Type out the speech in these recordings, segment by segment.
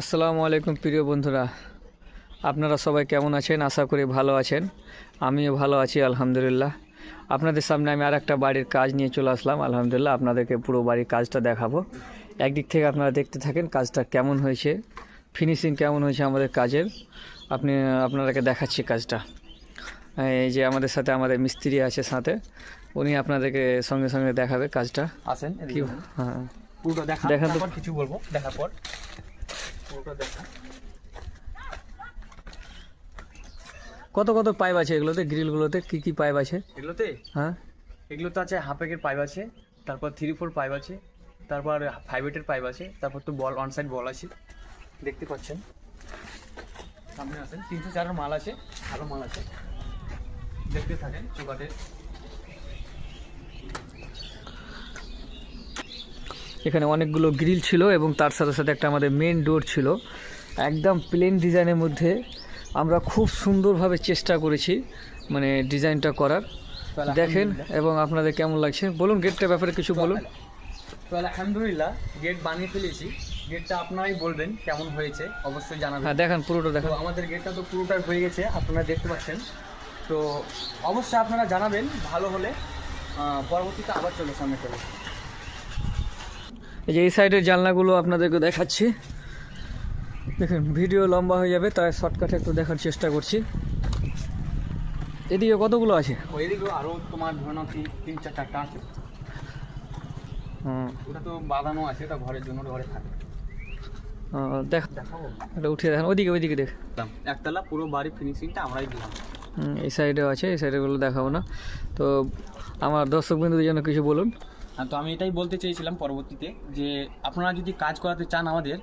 আসসালামু আলাইকুম প্রিয় বন্ধুরা। আপনারা সবাই কেমন আছেন? আশা করি ভালো আছেন। আমিও ভালো আছি আলহামদুলিল্লাহ। আপনাদের সামনে আমি আর একটা বাড়ির কাজ নিয়ে চলে আসলাম। আলহামদুলিল্লাহ আপনাদেরকে পুরো বাড়ির কাজটা দেখাবো। একদিক থেকে আপনারা দেখতে থাকেন কাজটা কেমন হয়েছে ফিনিশিং কেমন হয়েছে আমাদের কাজের। আপনি আপনাদেরকে দেখাচ্ছি কাজটা। এই যে আমাদের সাথে আমাদের মিস্ত্রি আছে সাথে উনি আপনাদেরকে সঙ্গে সঙ্গে দেখাবে কাজটা। আসেন কি হ্যাঁ। পুরোটা দেখা দেখান তো। কিছু বলব দেখার পর। কত কত পাইপ আছে এগুলোতে? গ্রিলগুলোতে কি কি পাইপ আছে? এগুলোতে? হ্যাঁ। এগুলোতে আছে হাফ একের পাইপ আছে তারপর থ্রি ফোর পাইপ আছে তারপর ফাইভ এইটের পাইপ আছে তারপর তো বল অন সাইড বল আছে। দেখতে পাচ্ছেন? সামনে আছেন তিনশো চারের মাল আছে ভালো মাল আছে। দেখতে থাকেন চোকাটে এখানে অনেকগুলো গ্রিল ছিল এবং তার সাথে সাথে একটা আমাদের মেন ডোর ছিল। একদম প্লেন ডিজাইনের মধ্যে আমরা খুব সুন্দরভাবে চেষ্টা করেছি মানে ডিজাইনটা করার। দেখেন এবং আপনাদের কেমন লাগছে? বলুন গেটটার ব্যাপারে কিছু বলুন। তো আলহামদুলিল্লাহ গেট বানিয়ে ফেলেছি। গেটটা আপনারাই বলবেন কেমন হয়েছে অবশ্যই জানাবেন। হ্যাঁ দেখান পুরোটা দেখান। আমাদের গেটটা তো পুরোটা হয়ে গেছে আপনারা দেখতে পাচ্ছেন। তো অবশ্যই আপনারা জানাবেন ভালো হলে পরবর্তীতে আবার চলে সামনে চলে এই যে এই সাইডের জানলাগুলো আপনাদেরকে দেখাচ্ছি। দেখুন ভিডিও লম্বা হয়ে যাবে তাই শর্টকাটে একটু দেখার চেষ্টা করছি। এদিকে কতগুলো আছে? ওইদিকেও আরও তোমার তিন চারটা আছে। হুম, ওটা তো বাঁধানো আছে ওটা ঘরের জন্য ঘরে থাকে। দেখ এটা দেখান। ওইদিকে ওইদিকে দেখ। একতলা পুরো বাড়ি ফিনিশিংটা আমরাই দিলাম। হুম, এই সাইডেও আছে এই সাইডেগুলো দেখাবো না। তো আমার দর্শক বিন্দুদের জন্য কিছু বলুন। তো আমি এটাই বলতে চেয়েছিলাম পরবর্তীতে যে আপনারা যদি কাজ করাতে চান আমাদের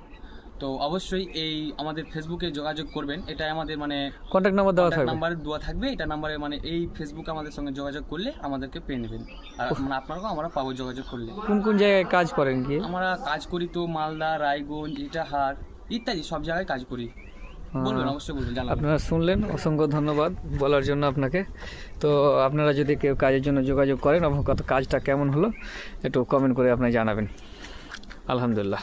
তো অবশ্যই এই আমাদের ফেসবুকে যোগাযোগ করবেন। এটাই আমাদের মানে কন্ট্যাক্ট নাম্বার দেওয়া থাকবে। নাম্বার দেওয়া থাকবে। এটা নাম্বারে মানে এই ফেসবুকে আমাদের সঙ্গে যোগাযোগ করলে আমাদেরকে পেয়ে নেবেন। আর মানে আপনারাও আমরা পাবো যোগাযোগ করলে। কোন কোন জায়গায় কাজ করেন কি আমরা কাজ করি তো মালদা রায়গঞ্জ ইটাহার ইত্যাদি সব জায়গায় কাজ করি। আপনারা শুনলেন, অসংখ্য ধন্যবাদ বলার জন্য আপনাকে। তো আপনারা যদি কেউ কাজের জন্য যোগাযোগ করেন এবং কত কাজটা কেমন হলো, একটু কমেন্ট করে আপনি জানাবেন। আলহামদুলিল্লাহ।